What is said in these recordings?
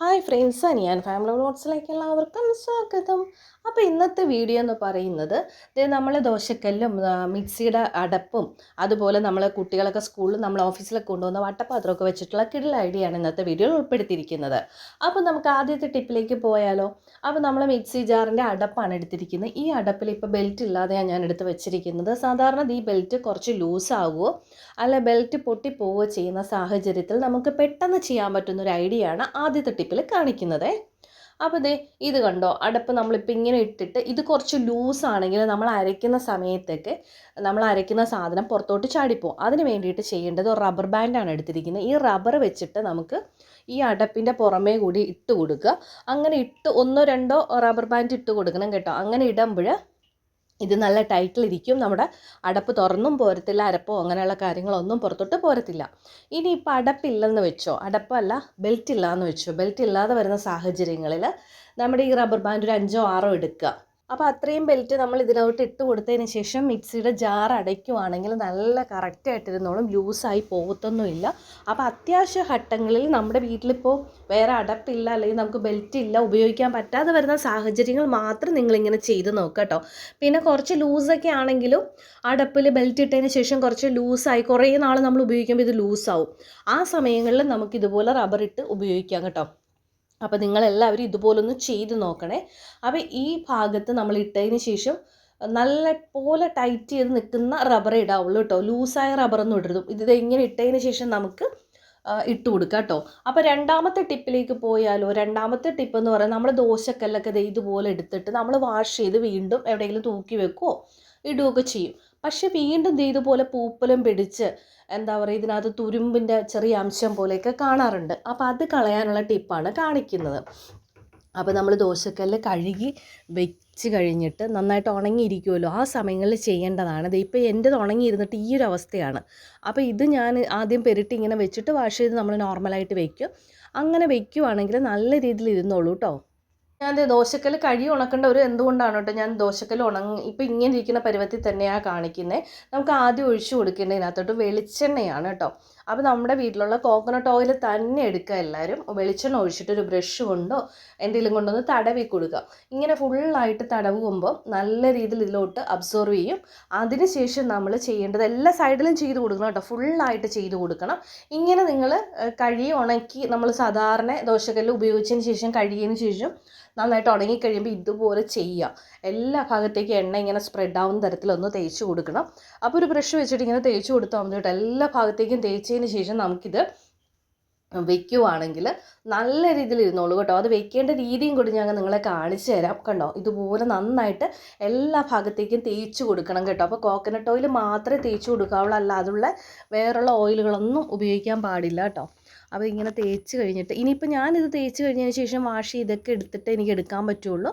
Hi friends ഞാൻ family വ്ളോഗ്സിലേക്ക് എല്ലാവർക്കും സ്വാഗതം. അപ്പോൾ ഇന്നത്തെ വീഡിയോ എന്ന് പറയുന്നത് നമ്മൾ ദോശക്കല്ലും മിക്സിയുടെ അടപ്പും അതുപോലെ നമ്മൾ കുട്ടികളൊക്കെ സ്കൂളിൽ നമ്മൾ ഓഫീസിലൊക്കെ കൊണ്ടുവന്ന വട്ടപ്പാത്രമൊക്കെ വെച്ചിട്ടുള്ള കിടിൽ ഐഡിയ ആണ് ഇന്നത്തെ വീഡിയോയിൽ ഉൾപ്പെടുത്തിയിരിക്കുന്നത്. അപ്പോൾ നമുക്ക് ആദ്യത്തെ ടിപ്പിലേക്ക് പോയാലോ? അപ്പോൾ നമ്മൾ മിക്സി ജാറിന്റെ അടപ്പാണ് എടുത്തിരിക്കുന്നത്. ഈ അടപ്പിൽ ഇപ്പോൾ ബെൽറ്റ് ഇല്ലാതെയാണ് ഞാൻ എടുത്ത് വെച്ചിരിക്കുന്നത്. സാധാരണ ഈ ബെൽറ്റ് കുറച്ച് ലൂസ് ആവുമോ അല്ല ബെൽറ്റ് പൊട്ടിപ്പോവുകയോ ചെയ്യുന്ന സാഹചര്യത്തിൽ നമുക്ക് പെട്ടെന്ന് ചെയ്യാൻ പറ്റുന്ന ഒരു ആണ് ആദ്യത്തെ ടിപ്പിൽ കാണിക്കുന്നത്. അപ്പോൾ ദേ ഇത് കണ്ടോ? അടപ്പ് നമ്മളിപ്പോൾ ഇങ്ങനെ ഇട്ടിട്ട് ഇത് കുറച്ച് ലൂസ് ആണെങ്കിൽ നമ്മൾ അരയ്ക്കുന്ന സമയത്തൊക്കെ നമ്മൾ അരയ്ക്കുന്ന സാധനം പുറത്തോട്ട് ചാടിപ്പോവും. അതിന് വേണ്ടിയിട്ട് ചെയ്യേണ്ടത് റബ്ബർ ബാൻഡാണ് എടുത്തിരിക്കുന്നത്. ഈ റബ്ബർ വെച്ചിട്ട് നമുക്ക് ഈ അടപ്പിന്റെ പുറമേ കൂടി ഇട്ട് കൊടുക്കുക. അങ്ങനെ ഇട്ട് ഒന്നോ രണ്ടോ റബ്ബർ ബാൻഡ് ഇട്ട് കൊടുക്കണം കേട്ടോ. അങ്ങനെ ഇടുമ്പോൾ ഇത് നല്ല ടൈറ്റിലിരിക്കും നമ്മുടെ അടപ്പ് തുറന്നും പോരത്തില്ല. അരപ്പോ അങ്ങനെയുള്ള കാര്യങ്ങളൊന്നും പുറത്തോട്ട് പോരത്തില്ല. ഇനി ഇപ്പോൾ അടപ്പില്ലെന്ന് വെച്ചോ? അടപ്പല്ല ബെൽറ്റ് ഇല്ലാന്ന് വെച്ചോ? ബെൽറ്റ് ഇല്ലാതെ വരുന്ന സാഹചര്യങ്ങളിൽ നമ്മുടെ ഈ റബ്ബർ ബാൻഡ് ഒരു അഞ്ചോ ആറോ എടുക്കുക. അപ്പോൾ അത്രയും ബെൽറ്റ് നമ്മൾ ഇതിനകത്ത് ഇട്ട് കൊടുത്തതിന് ശേഷം മിക്സിയുടെ ജാർ അടയ്ക്കുവാണെങ്കിൽ നല്ല കറക്റ്റായിട്ടിരുന്നോളും ലൂസായി പോകത്തൊന്നുമില്ല. അപ്പോൾ അത്യാവശ്യ ഘട്ടങ്ങളിൽ നമ്മുടെ വീട്ടിലിപ്പോൾ വേറെ അടപ്പില്ല അല്ലെങ്കിൽ നമുക്ക് ബെൽറ്റ് ഇല്ല ഉപയോഗിക്കാൻ പറ്റാതെ വരുന്ന സാഹചര്യങ്ങൾ മാത്രം നിങ്ങളിങ്ങനെ ചെയ്ത് നോക്കുക കേട്ടോ പിന്നെ കുറച്ച് ലൂസൊക്കെ ആണെങ്കിലും അടപ്പിൽ ബെൽറ്റ് ഇട്ടതിന് ശേഷം കുറച്ച് ലൂസായി കുറേ നാൾ നമ്മൾ ഉപയോഗിക്കുമ്പോൾ ഇത് ലൂസാവും ആ സമയങ്ങളിൽ നമുക്ക് ഇതുപോലെ റബ്ബർ ഇട്ട് ഉപയോഗിക്കാം കേട്ടോ. അപ്പോൾ നിങ്ങളെല്ലാവരും ഇതുപോലൊന്ന് ചെയ്ത് നോക്കണേ. അപ്പോൾ ഈ ഭാഗത്ത് നമ്മൾ ഇട്ടതിന് ശേഷം നല്ല പോലെ ടൈറ്റ് ചെയ്ത് നിൽക്കുന്ന റബ്ബർ ഇടാവുള്ളൂ കേട്ടോ. ലൂസായ റബ്ബറൊന്നും ഇടരുത്. ഇത് ഇങ്ങനെ ഇട്ടതിന് ശേഷം നമുക്ക് ഇട്ട് കൊടുക്കുക കേട്ടോ. അപ്പോൾ രണ്ടാമത്തെ ടിപ്പിലേക്ക് പോയാലോ രണ്ടാമത്തെ ടിപ്പ് എന്ന് പറയുന്നത് നമ്മൾ ദോശക്കല്ലൊക്കെ ഇതുപോലെ എടുത്തിട്ട് നമ്മൾ വാഷ് ചെയ്ത് വീണ്ടും എവിടെയെങ്കിലും തൂക്കി വെക്കുകയോ ഇടുകയൊക്കെ ചെയ്യും. പക്ഷെ വീണ്ടും ദേ ഇതുപോലെ പൂപ്പലും പിടിച്ച് എന്താ പറയുക ഇതിനകത്ത് തുരുമ്പിന്റെ ചെറിയ അംശം പോലെയൊക്കെ കാണാറുണ്ട്. അപ്പോൾ അത് കളയാനുള്ള ടിപ്പാണ് കാണിക്കുന്നത്. അപ്പോൾ നമ്മൾ ദോശക്കല്ല് കഴുകി വെച്ച് കഴിഞ്ഞിട്ട് നന്നായിട്ട് ഉണങ്ങിയിരിക്കുമല്ലോ. ആ സമയങ്ങളിൽ ചെയ്യേണ്ടതാണ്. ഇത് ഇപ്പോൾ എന്റെത് ഉണങ്ങിയിരുന്നിട്ട് ഈ ഒരു അവസ്ഥയാണ്. അപ്പോൾ ഇത് ഞാൻ ആദ്യം പെരട്ടി ഇങ്ങനെ വെച്ചിട്ട് വാഷ് ചെയ്ത് നമ്മൾ നോർമലായിട്ട് വെക്കും. അങ്ങനെ വെക്കുവാണെങ്കിൽ നല്ല രീതിയിൽ ഇരുന്നോളൂ കേട്ടോ. ഞാൻ ദോശക്കല്ല് കഴി ഉണക്കേണ്ട ഒരു എന്തുകൊണ്ടാണ് കേട്ടോ ഞാൻ ദോശക്കല്ല് ഉണങ്ങി ഇപ്പം ഇങ്ങനെ ഇരിക്കുന്ന പരുവത്തിൽ തന്നെയാണ് കാണിക്കുന്നത് നമുക്ക് ആദ്യം ഒഴിച്ചു കൊടുക്കേണ്ടത് ഇതിനകത്തോട്ട് വെളിച്ചെണ്ണയാണ് കേട്ടോ. അപ്പോൾ നമ്മുടെ വീട്ടിലുള്ള കോക്കനട്ട് ഓയിൽ തന്നെ എടുക്കുക എല്ലാവരും. വെളിച്ചെണ്ണ ഒഴിച്ചിട്ട് ഒരു ബ്രഷ് കൊണ്ടോ എന്തെങ്കിലും കൊണ്ടൊന്ന് തടവി കൊടുക്കുക. ഇങ്ങനെ ഫുള്ളായിട്ട് തടവുമ്പോൾ നല്ല രീതിയിൽ ഇതിലോട്ട് അബ്സോർവ് ചെയ്യും. അതിനുശേഷം നമ്മൾ ചെയ്യേണ്ടത് എല്ലാ സൈഡിലും ചെയ്ത് കൊടുക്കണം കേട്ടോ. ഫുള്ളായിട്ട് ചെയ്ത് കൊടുക്കണം. ഇങ്ങനെ നിങ്ങൾ കഴി ഉണക്കി നമ്മൾ സാധാരണ ദോശക്കല്ല് ഉപയോഗിച്ചതിന് ശേഷം കഴിയതിന് ശേഷം നന്നായിട്ട് ഉണങ്ങിക്കഴിയുമ്പോൾ ഇതുപോലെ ചെയ്യുക. എല്ലാ ഭാഗത്തേക്കും എണ്ണ ഇങ്ങനെ സ്പ്രെഡ് ആവുന്ന തരത്തിലൊന്ന് തേച്ച് കൊടുക്കണം. അപ്പോൾ ഒരു ബ്രഷ് വെച്ചിട്ട് ഇങ്ങനെ തേച്ച് കൊടുത്താൽ മതി കേട്ടോ. എല്ലാ ഭാഗത്തേക്കും തേച്ചതിന് ശേഷം നമുക്കിത് വെക്കുവാണെങ്കിൽ നല്ല രീതിയിൽ ഇരുന്നോളൂ കേട്ടോ. അത് വെക്കേണ്ട രീതിയും കൂടി ഞങ്ങൾ നിങ്ങളെ കാണിച്ചു തരാം. കണ്ടോ? ഇതുപോലെ നന്നായിട്ട് എല്ലാ ഭാഗത്തേക്കും തേച്ച് കൊടുക്കണം കേട്ടോ. അപ്പോൾ കോക്കനട്ട് ഓയിൽ മാത്രമേ തേച്ച് കൊടുക്കാവുള്ളൂ. അല്ലാതുള്ള വേറുള്ള ഓയിലുകളൊന്നും ഉപയോഗിക്കാൻ പാടില്ല കേട്ടോ. അപ്പോൾ ഇങ്ങനെ തേച്ച് കഴിഞ്ഞിട്ട് ഇനിയിപ്പോൾ ഞാനിത് തേച്ച് കഴിഞ്ഞതിന് ശേഷം വാഷ് ചെയ്തൊക്കെ എടുത്തിട്ട് എനിക്ക് എടുക്കാൻ പറ്റുള്ളൂ.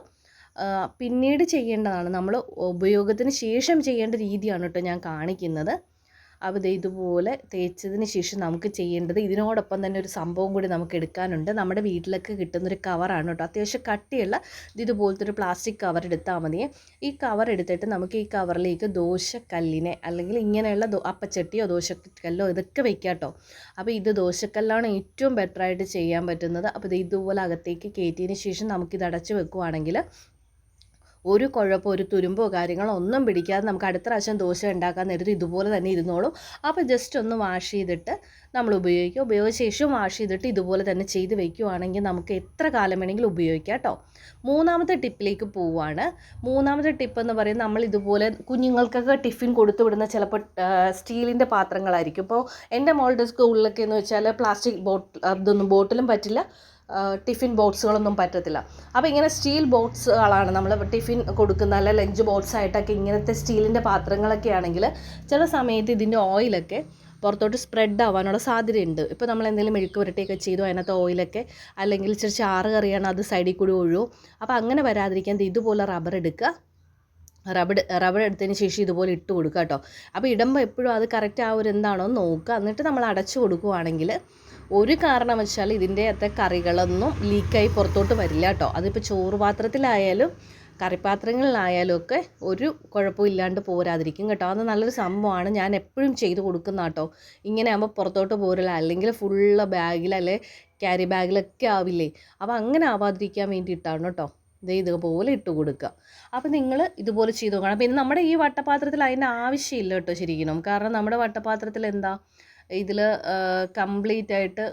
പിന്നീട് ചെയ്യേണ്ടതാണ്. നമ്മൾ ഉപയോഗത്തിന് ശേഷം ചെയ്യേണ്ട രീതിയാണ് കേട്ടോ ഞാൻ കാണിക്കുന്നത്. അപ്പോൾ ഇതുപോലെ തേച്ചതിന് ശേഷം നമുക്ക് ചെയ്യേണ്ടത് ഇതിനോടൊപ്പം തന്നെ ഒരു സംഭവം കൂടി നമുക്ക് എടുക്കാനുണ്ട്. നമ്മുടെ വീട്ടിലൊക്കെ കിട്ടുന്നൊരു കവറാണ് കേട്ടോ. അത്യാവശ്യം കട്ടിയുള്ള ഇത് ഇതുപോലത്തെ ഒരു പ്ലാസ്റ്റിക് കവർ എടുത്താൽ മതിയെ. ഈ കവർ എടുത്തിട്ട് നമുക്ക് ഈ കവറിലേക്ക് ദോശക്കല്ലിനെ അല്ലെങ്കിൽ ഇങ്ങനെയുള്ള അപ്പച്ചട്ടിയോ ദോശക്കല്ലോ ഇതൊക്കെ വെക്കാം കേട്ടോ. അപ്പോൾ ഇത് ദോശക്കല്ലാണ് ഏറ്റവും ബെറ്ററായിട്ട് ചെയ്യാൻ പറ്റുന്നത്. അപ്പോൾ ഇത് ഇതുപോലെ അകത്തേക്ക് കയറ്റിയതിന് ശേഷം നമുക്കിത് അടച്ച് വെക്കുവാണെങ്കിൽ ഒരു കുഴപ്പം ഒരു തുരുമ്പോ കാര്യങ്ങളോ ഒന്നും പിടിക്കാതെ നമുക്ക് അടുത്ത പ്രാവശ്യം ദോശ ഉണ്ടാക്കാൻ നേരത്ത് ഇതുപോലെ തന്നെ ഇരുന്നോളും. അപ്പോൾ ജസ്റ്റ് ഒന്ന് വാഷ് ചെയ്തിട്ട് നമ്മൾ ഉപയോഗിക്കുക. ഉപയോഗിച്ച ശേഷം വാഷ് ചെയ്തിട്ട് ഇതുപോലെ തന്നെ ചെയ്ത് വെക്കുകയാണെങ്കിൽ നമുക്ക് എത്ര കാലം വേണമെങ്കിലും ഉപയോഗിക്കാം കേട്ടോ. മൂന്നാമത്തെ ടിപ്പിലേക്ക് പോവുകയാണ് മൂന്നാമത്തെ ടിപ്പ് എന്ന് പറയുന്നത് നമ്മൾ ഇതുപോലെ കുഞ്ഞുങ്ങൾക്കൊക്കെ ടിഫിൻ കൊടുത്തു വിടുന്ന ചിലപ്പോൾ സ്റ്റീലിന്റെ പാത്രങ്ങളായിരിക്കും. ഇപ്പോൾ എന്റെ മോളുടെ സ്കൂളിലൊക്കെ എന്ന് വെച്ചാൽ പ്ലാസ്റ്റിക് ബോട്ടിൽ അതൊന്നും ബോട്ടിലും പറ്റില്ല. ടിഫിൻ ബോക്സുകളൊന്നും പറ്റത്തില്ല. അപ്പോൾ ഇങ്ങനെ സ്റ്റീൽ ബോക്സുകളാണ് നമ്മൾ ടിഫിൻ കൊടുക്കുന്ന അല്ല ലഞ്ച് ബോക്സ് ആയിട്ടൊക്കെ ഇങ്ങനത്തെ സ്റ്റീലിന്റെ പാത്രങ്ങളൊക്കെ ആണെങ്കിൽ ചില സമയത്ത് ഇതിന്റെ ഓയിലൊക്കെ പുറത്തോട്ട് സ്പ്രെഡ് ആവാനുള്ള സാധ്യതയുണ്ട്. ഇപ്പോൾ നമ്മൾ എന്തെങ്കിലും മെഴുക്ക് പുരട്ടിയൊക്കെ ചെയ്തു അതിനകത്ത് ഓയിലൊക്കെ അല്ലെങ്കിൽ ഇച്ചിരി ചാറ് കറിയാണ് അത് സൈഡിൽ കൂടി ഒഴുകും അപ്പോൾ അങ്ങനെ വരാതിരിക്കാൻ ഇതുപോലെ റബ്ബർ എടുക്കുക. റബ്ബർ റബ്ബർ എടുത്തതിന് ശേഷം ഇതുപോലെ ഇട്ട് കൊടുക്കുക കേട്ടോ. അപ്പോൾ ഇടുമ്പോൾ എപ്പോഴും അത് കറക്റ്റ് ആ ഒരു എന്താണോ നോക്കുക. എന്നിട്ട് നമ്മൾ അടച്ചു കൊടുക്കുവാണെങ്കിൽ ഒരു കാരണം വെച്ചാൽ ഇതിന്റെ അകത്തെ കറികളൊന്നും ലീക്കായി പുറത്തോട്ട് വരില്ല കേട്ടോ. അതിപ്പോൾ ചോറ് പാത്രത്തിലായാലും കറിപ്പാത്രങ്ങളിലായാലും ഒക്കെ ഒരു കുഴപ്പമില്ലാണ്ട് പോരാതിരിക്കും കേട്ടോ. അത് നല്ലൊരു സംഭവമാണ്. ഞാൻ എപ്പോഴും ചെയ്ത് കൊടുക്കുന്ന കേട്ടോ. ഇങ്ങനെ ആകുമ്പോൾ പുറത്തോട്ട് പോരില്ല അല്ലെങ്കിൽ ഫുള്ള് ബാഗിൽ അല്ലെ ക്യാരി ബാഗിലൊക്കെ ആവില്ലേ. അപ്പോൾ അങ്ങനെ ആവാതിരിക്കാൻ വേണ്ടിയിട്ടാണ് കേട്ടോ. ഇത് ഇതുപോലെ ഇട്ട് കൊടുക്കുക. അപ്പോൾ നിങ്ങൾ ഇതുപോലെ ചെയ്ത് നോക്കണം. പിന്നെ നമ്മുടെ ഈ വട്ടപാത്രത്തിൽ അതിന്റെ ആവശ്യമില്ല കേട്ടോ ശരിക്കും. കാരണം നമ്മുടെ വട്ടപാത്രത്തിൽ എന്താ? ഇതിൽ കംപ്ലീറ്റ് ആയിട്ട്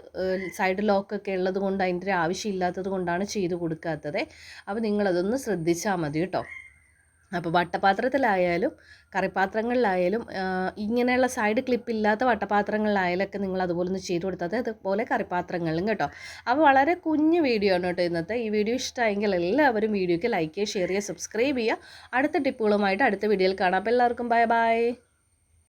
സൈഡ് ലോക്കൊക്കെ ഉള്ളത് കൊണ്ട് അതിന്റെ ആവശ്യമില്ലാത്തത് കൊണ്ടാണ് ചെയ്ത് കൊടുക്കാത്തത്. അപ്പോൾ നിങ്ങളതൊന്ന് ശ്രദ്ധിച്ചാൽ മതി കേട്ടോ. അപ്പോൾ വട്ടപാത്രത്തിലായാലും കറിപ്പാത്രങ്ങളിലായാലും ഇങ്ങനെയുള്ള സൈഡ് ക്ലിപ്പ് ഇല്ലാത്ത വട്ടപാത്രങ്ങളിലായാലൊക്കെ നിങ്ങൾ അതുപോലെ ഒന്ന് ചെയ്ത് കൊടുത്തത് അതുപോലെ കറിപ്പാത്രങ്ങളിലും കേട്ടോ. അപ്പോൾ വളരെ കുഞ്ഞു വീഡിയോ ആണ് കേട്ടോ ഇന്നത്തെ. ഈ വീഡിയോ ഇഷ്ടമായെങ്കിൽ എല്ലാവരും വീഡിയോയ്ക്ക് ലൈക്ക് ചെയ്യുക ഷെയർ ചെയ്യുക സബ്സ്ക്രൈബ് ചെയ്യുക. അടുത്ത ടിപ്പുകളുമായിട്ട് അടുത്ത വീഡിയോയിൽ കാണാം. അപ്പോൾ എല്ലാവർക്കും ബൈ ബൈ